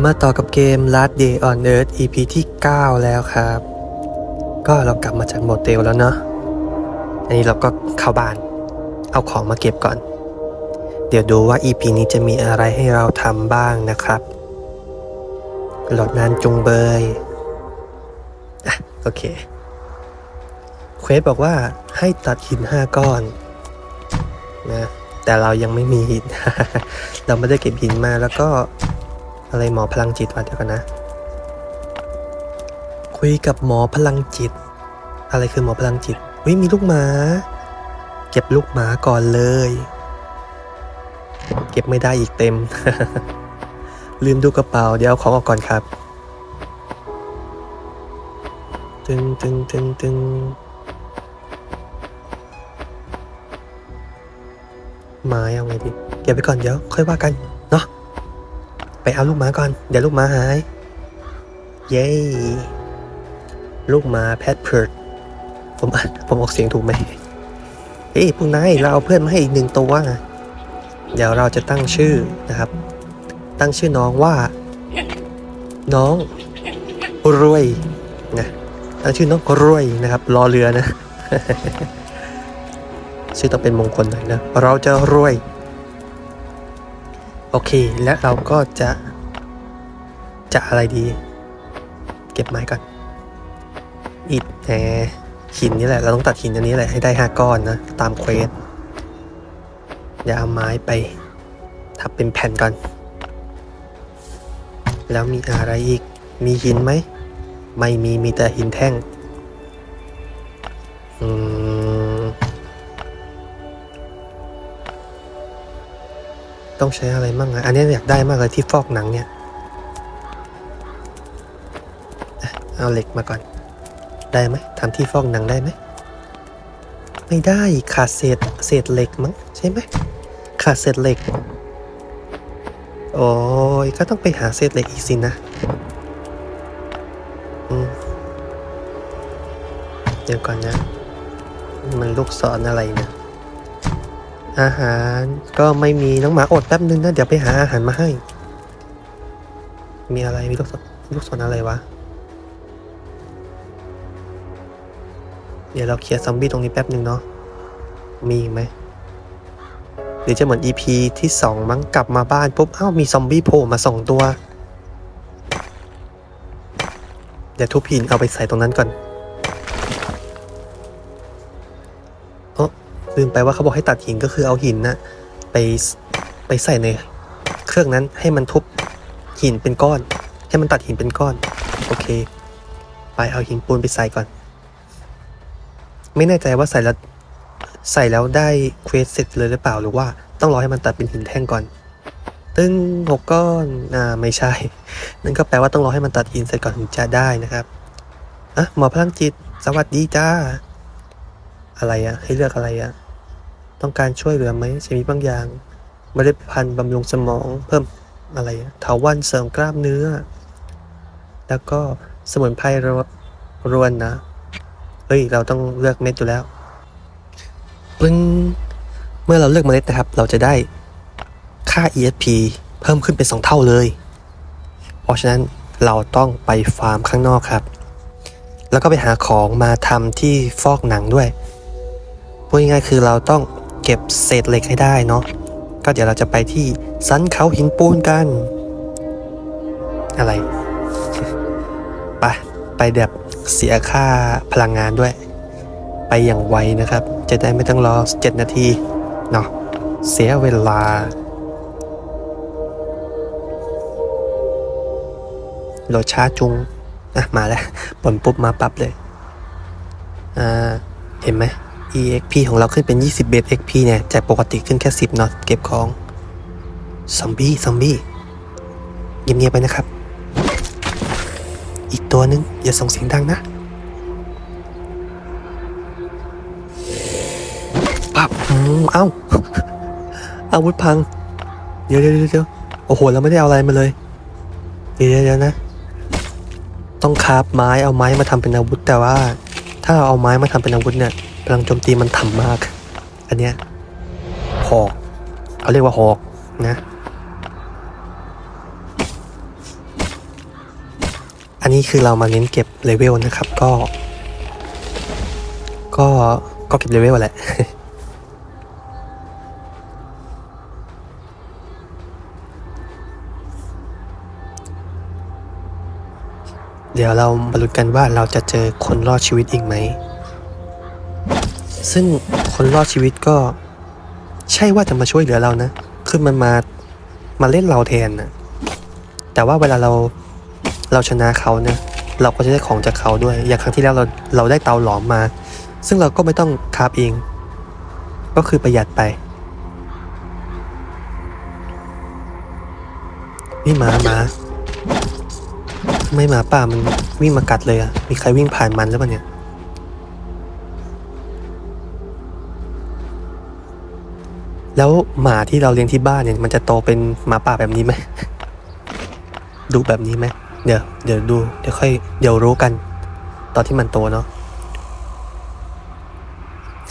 มาต่อกับเกม Last Day on Earth EP ที่ 9 แล้วครับ ก็เรากลับมาจากโมเตลแล้วเนาะ อันนี้เราก็เข้าบ้าน เอาของมาเก็บก่อน เดี๋ยวดูว่า EP นี้จะมีอะไรให้เราทำบ้างนะครับ หลอดนานจุงเบย อะ โอเค เควสบอกว่าให้ตัดหิน 5 ก้อน นะ แต่เรายังไม่มีหิน เราไม่ได้เก็บหินมาแล้วก็ อะไรหมอพลังจิตวะเดี๋ยวกันนะ คุยกับหมอพลังจิต อะไรคือหมอพลังจิตวิมีลูกหมา เก็บลูกหมาก่อนเลย เก็บไม่ได้อีกเต็ม ลืมดูกระเป๋าเดี๋ยวเอาของออกก่อนครับ ตึงตึงตึงตึงไม้เอาไงดีเก็บไปก่อนเดี๋ยว ค่อยว่ากัน เนาะ ไปเอาลูกหมาก่อน เดี๋ยวลูกหมาหาย เย้ ลูกหมาแพทเพิร์ดผมอ่านผมออกเสียงถูกไหมเฮ้ยพวกนายเราเอาเพื่อนมาให้อีกหนึ่งตัว เดี๋ยวเราจะตั้งชื่อนะครับ ตั้งชื่อน้องว่า น้องรวยนะตั้งชื่อน้องรวยนะครับ รอเรือนะ ชื่อต้องเป็นมงคลหน่อยนะ เราจะรวย โอเค และเราก็จะ จะอะไรดี เก็บไม้ก่อนอิฐแหมหินนี่แหละ เราต้องตัดหินอันนี้แหละให้ได้ห้าก้อนนะ ตามเควสอย่าเอาไม้ไปทับเป็นแผ่นก่อน แล้วมีอะไรอีก มีหินไหม ไม่มีมีแต่หินแท่ง อืม ต้องใช้อะไรมั่งอะอันนี้อยากได้มากเลยที่ฟอกหนังเนี่ยเอาเหล็กมาก่อน ได้ไหมทำที่ฟอกหนังได้ไหม ไม่ได้ขาดเศษเศษเหล็กมั้งใช่ไหมขาดเศษเหล็ก โอ้ยก็ต้องไปหาเศษเหล็กอีกสินะอืมเดี๋ยวก่อนนะ มันลูกศรออะไรนะ อาหารก็ไม่มีน้องหมาอดแป๊บนึงนะเดี๋ยวไปหาอาหารมาให้ มีอะไรมีลูกศรลูกศรอะไรวะ เดี๋ยวเราเคลียร์ซอมบี้ตรงนี้แป๊บนึงเนาะมีไหมหรือจะเหมือน EP ที่สองมั้งกลับมาบ้านปุ๊บอ้าวมีซอมบี้โผล่มาสองตัว เดี๋ยวทุบหินเอาไปใส่ตรงนั้นก่อน ลืมไปว่าเขาบอกให้ตัดหินก็คือเอาหินนะไปไปใส่ในเครื่องนั้นให้มันทุบหินเป็นก้อน ให้มันตัดหินเป็นก้อน โอเค ไปเอาหินปูนไปใส่ก่อน ไม่แน่ใจว่าใส่แล้วใส่แล้วได้เควสเสร็จเลยหรือเปล่าหรือว่าต้องรอให้มันตัดเป็นหินแท่งก่อน ตึ้งหกก้อนอ่าไม่ใช่ นั่นก็แปลว่าต้องรอให้มันตัดหินเสร็จก่อนถึงจะได้นะครับอะหมอพลังจิต สวัสดีจ้า อะไรอะให้เลือกอะไรอะต้องการช่วยเหลือไหมใช่มีบางอย่างเมล็ดพันธุ์บำรุงสมองเพิ่มอะไรอะเถาวันเสริมกล้ามเนื้อ แล้วก็สมุนไพรรรวนนะ เฮ้ย เราต้องเลือกเม็ดอยู่แล้วปึ้งเมื่อเราเลือกเมล็ดนะครับ เราจะได้ค่า ESP เพิ่มขึ้นเป็น 2 เท่าเลย เพราะฉะนั้นเราต้องไปฟาร์มข้างนอกครับ แล้วก็ไปหาของมาทำที่ฟอกหนังด้วย พูดง่ายๆคือเราต้องเก็บเศษเหล็กให้ได้เนาะก็เดี๋ยวเราจะไปที่สันเขาหินปูนกัน อะไรไปไปแบบเสียค่าพลังงานด้วย ไปอย่างไวนะครับ จะได้ไม่ต้องรอ 7 นาทีเนาะเสียเวลาโหลดช้าจุงอะมาแล้วปนปุ๊บมาปั๊บเลย อ่า เห็นไหม EXP ของเราขึ้นเป็น20เบส XP เนี่ย จากปกติขึ้นแค่ 10เนาะเก็บของ ซอมบี้ ซอมบี้ เงียบๆไปนะครับ อีกตัวนึง อย่าส่งเสียงดังนะปับเอ้า อาวุธพัง เดี๋ยวเดี๋ยวเดี๋ยวโอ้โห เราไม่ได้เอาอะไรมาเลย เดี๋ยวเดี๋ยวนะ ต้องคาบไม้ เอาไม้มาทำเป็นอาวุธ แต่ว่า ถ้าเราเอาไม้มาทำเป็นอาวุธเนี่ย พลังโจมตีมันต่ำมาก อันเนี้ยหอกเขาเรียกว่าหอกนะ อันนี้คือเรามาเน้นเก็บเลเวลนะครับ ก็ ก็ก็เก็บเลเวลแหละเดี๋ยวเรามาลุ้นกันว่าเราจะเจอคนรอดชีวิตอีกไหม ซึ่งคนรอดชีวิตก็ใช่ว่าจะมาช่วยเหลือเรานะ คือมันมา มาเล่นเราแทนนะแต่ว่าเวลาเราเราชนะเขาเนี่ยเราก็จะได้ของจากเขาด้วย อย่างครั้งที่แล้วเราเราได้เตาหลอมมา ซึ่งเราก็ไม่ต้องคาบเอง ก็คือประหยัดไป นี่หมาหมาทำไมหมาป่ามันวิ่งมากัดเลยอะมีใครวิ่งผ่านมันหรือเปล่าเนี่ย แล้วหมาที่เราเลี้ยงที่บ้านเนี่ย มันจะโตเป็นหมาป่าแบบนี้ไหมดูแบบนี้ไหมเดี๋ยวเดี๋ยวดูเดี๋ยวค่อยเดี๋ยวรู้กัน ตอนที่มันโตเนาะ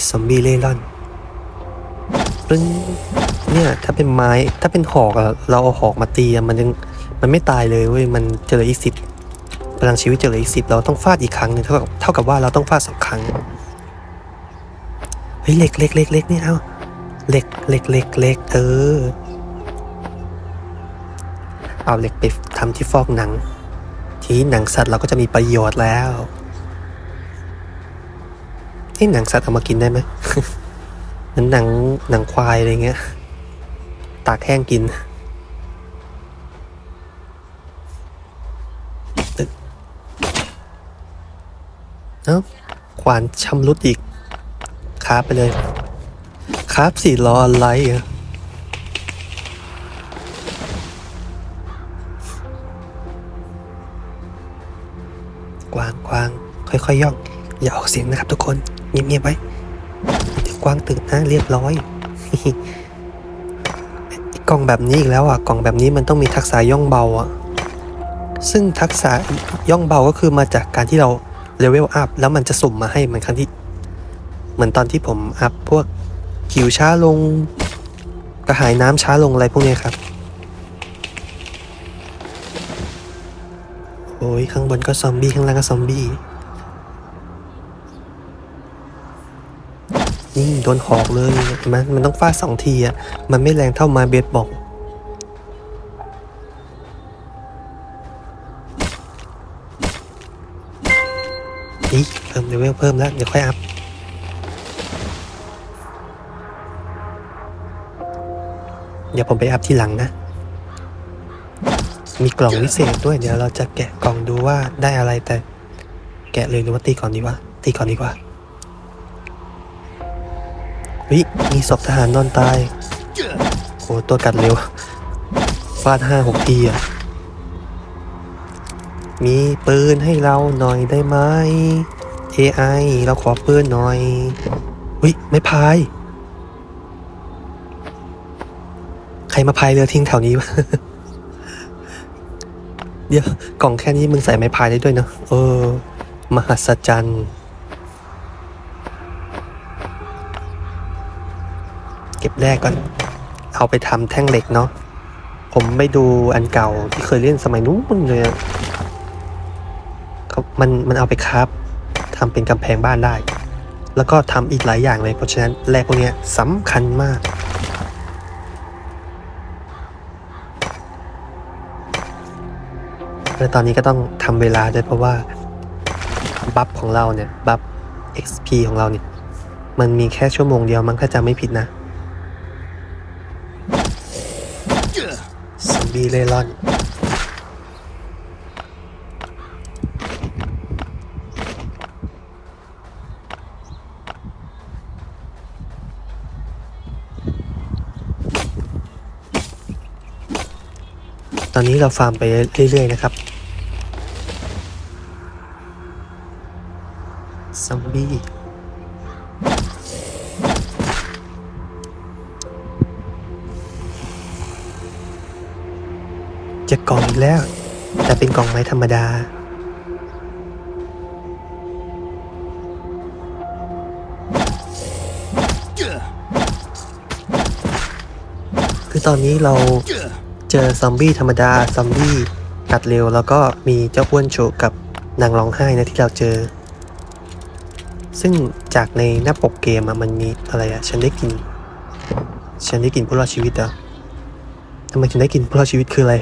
ซอมบี้เล่ร่อนปึ้งเนี่ย ถ้าเป็นไม้ถ้าเป็นหอกอะเราเอาหอกมาตีมันยังมันไม่ตายเลยเว้ยมันเจออีกสิบพลังชีวิตเจออีกสิบเราต้องฟาดอีกครั้งหนึ่งเท่ากับเท่ากับว่าเราต้องฟาดสองครั้งเฮ้ยเล็กเล็กเล็กเล็กนี่เอา เหล็กเหล็กเหล็กเหล็กเออ เอาเหล็กไปทำที่ฟอกหนัง ทีนี้หนังสัตว์เราก็จะมีประโยชน์แล้วนี่หนังสัตว์เอามากินได้ไหมเหมือนหนังหนังควายอะไรเงี้ย ตากแห้งกินตึกเอ้าขวานชำรุดอีกคาไปเลย คาบสี่ล้ออะไรอะกวางกวางค่อยๆย่อง อย่าออกเสียงนะครับทุกคนเงียบๆไว้เดี๋ยวกวางตื่นนะเรียบร้อยกล่องแบบนี้อีกแล้วอะกล่องแบบนี้มันต้องมีทักษะย่องเบาอะซึ่งทักษะย่องเบาก็คือมาจากการที่เราเลเวลอัพแล้วมันจะสุ่มมาให้เหมือนครั้งที่ เหมือนตอนที่ผมอัพพวก หิวช้าลง กระหายน้ำช้าลงอะไรพวกนี้ครับ โอ้ยข้างบนก็ซอมบี้ข้างล่างก็ซอมบี้นี่โดนหอกเลยเห็นมันต้องฟาดสองทีอะ มันไม่แรงเท่ามาเบสบอกนี่เพิ่มเลเวลเพิ่มแล้ว เดี๋ยวค่อยอัพ เดี๋ยวผมไปอัพทีหลังนะ มีกล่องวิเศษด้วย เดี๋ยวเราจะแกะกล่องดูว่าได้อะไรแต่ แกะเลยหรือว่าตีก่อนดีวะ ตีก่อนดีกว่าวิมีศพทหารนอนตายโหตัวกัดเร็ว ฟาดห้าหกทีอะ มีปืนให้เราหน่อยได้ไหม AI เราขอปืนหน่อยวิไม่พาย ใครมาพายเรือทิ้งแถวนี้วะเดี๋ยวกล่องแค่นี้มึงใส่ไม้พายได้ด้วยเนอะเออ มหัศจรรย์เก็บแรกก่อน เอาไปทำแท่งเหล็กเนาะผมไปดูอันเก่าที่เคยเล่นสมัยนู้นเลยมันมันเอาไปคราฟทำเป็นกำแพงบ้านได้ แล้วก็ทำอีกหลายอย่างเลย เพราะฉะนั้นแร่พวกเนี้ยสำคัญมาก และตอนนี้ก็ต้องทำเวลาด้วยเพราะว่าบัฟของเราเนี่ยบัฟ XP ของเราเนี่ยมันมีแค่ชั่วโมงเดียวมั้งถ้าจำไม่ผิดนะซอมบี้เล่ร่อนตอนนี้เราฟาร์มไปเรื่อยๆนะครับ ซอมบี้จะกล่องอีกแล้ว แต่เป็นกล่องไม้ธรรมดา คือตอนนี้เราเจอซอมบี้ธรรมดา ซอมบี้ตัดเร็ว แล้วก็มีเจ้าอ้วนโฉกกับนางร้องไห้นะที่เราเจอ ซึ่งจากในหน้าปกเกมมันมีอะไรอะฉันได้กิน ฉันได้กินผู้รอดชีวิตเหรอทำไมถึงได้กินผู้รอดชีวิตคืออะไร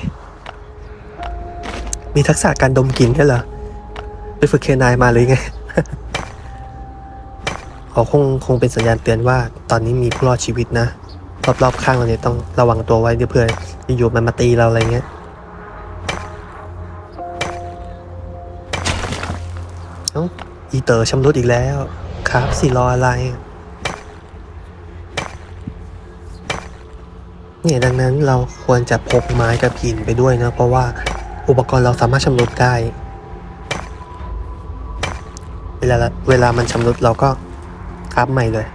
มีทักษะการดมกลิ่นด้วยเหรอ ไปฝึกเคนายมาหรือไงเขาคงคงเป็นสัญญาณเตือนว่า ตอนนี้มีผู้รอดชีวิตนะ รอบๆข้างเราเนี่ยต้องระวังตัวไว้เดี๋ยวเผื่ออยู่ๆมันมาตีเราอะไรเงี้ย อีเตอร์ชำรุดอีกแล้ว ครับสิรออะไร เนี่ยดังนั้นเราควรจะพกไม้กับหินไปด้วยนะ เพราะว่าอุปกรณ์เราสามารถชำรุดได้ เวลาเวลามันชำรุดเราก็ครับใหม่เลย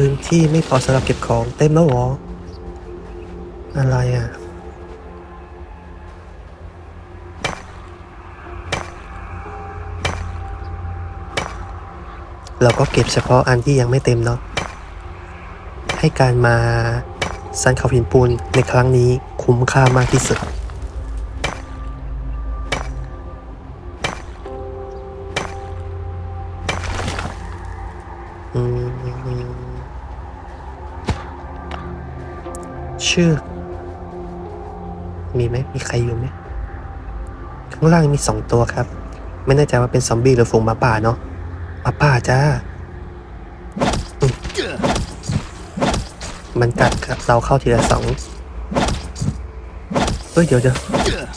พื้นที่ไม่พอสำหรับเก็บของเต็มแล้วหรอ อะไรอะ เราก็เก็บเฉพาะอันที่ยังไม่เต็มเนาะ ให้การมาสันเขาหินปูนในครั้งนี้คุ้มค่ามากที่สุด ชือมีไหมมีใครอยู่ไหมข้างล่างมีสองตัวครับ ไม่แน่ใจว่าเป็นซอมบี้หรือฝูงหมาป่าเนาะหมาป่าจ้า มันกัดครับเราเข้าทีละสองเฮ้ยเดี๋ยวเดี๋ยว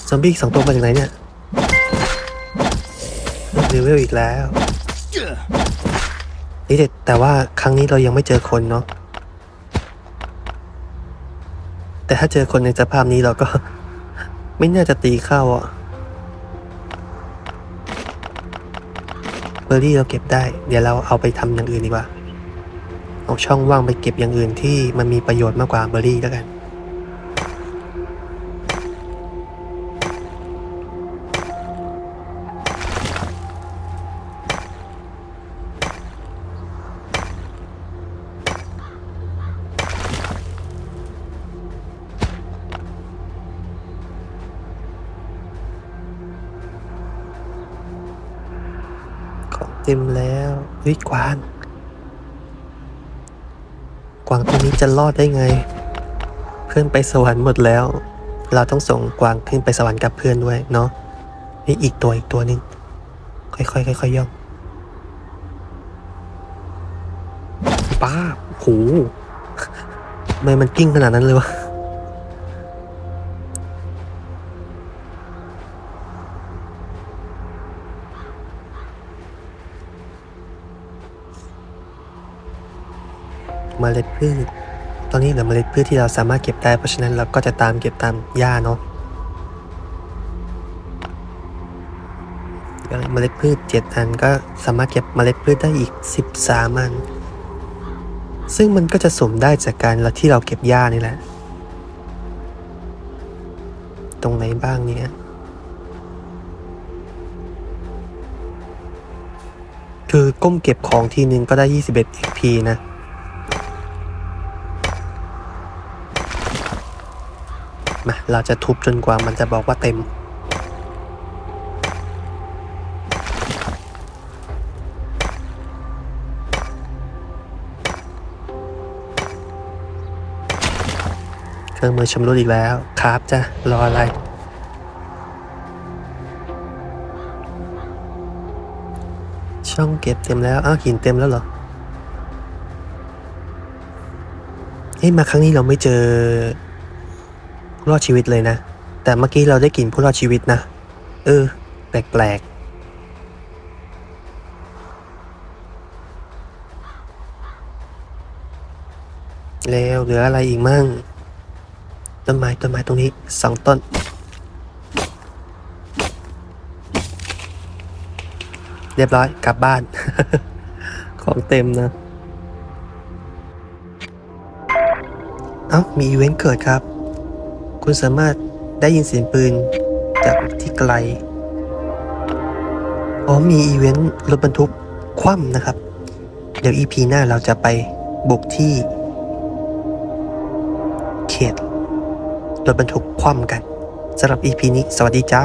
ซอมบี้สองตัวมาจากไหนเนี่ยเลเวลอีกแล้วนี่แต่แต่ว่าครั้งนี้เรายังไม่เจอคนเนาะ แต่ถ้าเจอคนในสภาพนี้เราก็ ไม่น่าจะตีเข้าอะเบอร์รี่เราเก็บได้ เดี๋ยวเราเอาไปทำอย่างอื่นดีกว่า เอาช่องว่างไปเก็บอย่างอื่นที่มันมีประโยชน์มากกว่าเบอร์รี่แล้วกัน ต็มแล้วเฮ้ยกวาง กวางตัวนี้จะรอดได้ไง เพื่อนไปสวรรค์หมดแล้ว เราต้องส่งกวางขึ้นไปสวรรค์กับเพื่อนด้วยเนาะนี่อีกตัวอีกตัวหนึ่งค่อยๆค่อยๆย่องป้าโหทำไมมันกิ้งขนาดนั้นเลยวะ เมล็ดพืช ตอนนี้เหลือเมล็ดพืชที่เราสามารถเก็บได้ เพราะฉะนั้นเราก็จะตามเก็บตามหญ้าเนาะเมล็ดพืชเจ็ดอันก็สามารถเก็บเมล็ดพืชได้อีกสิบสามอัน ซึ่งมันก็จะสมได้จากการที่เราเก็บหญ้านี่แหละ ตรงไหนบ้างเนี่ยคือก้มเก็บของทีนึงก็ได้ 21 XP นะ มาเราจะทุบจนกว่ามันจะบอกว่าเต็ม เครื่องมือชำรุดอีกแล้วครับจ้ะรออะไร ช่องเก็บเต็มแล้ว อ้าวหินเต็มแล้วเหรอเฮ้ยมาครั้งนี้เราไม่เจอ รอดชีวิตเลยนะ แต่เมื่อกี้เราได้กลิ่นผู้รอดชีวิตนะ เออ แปลกๆ แล้วเหลืออะไรอีกมั่ง ต้นไม้ต้นไม้ตรงนี้สองต้นเรียบร้อยกลับบ้าน ของเต็มนะ เอ้า มีอีเวนต์เกิดครับ คุณสามารถได้ยินเสียงปืนจากที่ไกล อ๋อมีอีเวนต์รถบรรทุกคว่ำนะครับ เดี๋ยวอีพีหน้าเราจะไปบุกที่ เขตรถบรรทุกคว่ำกันสำหรับอีพีนี้ สวัสดีจ้า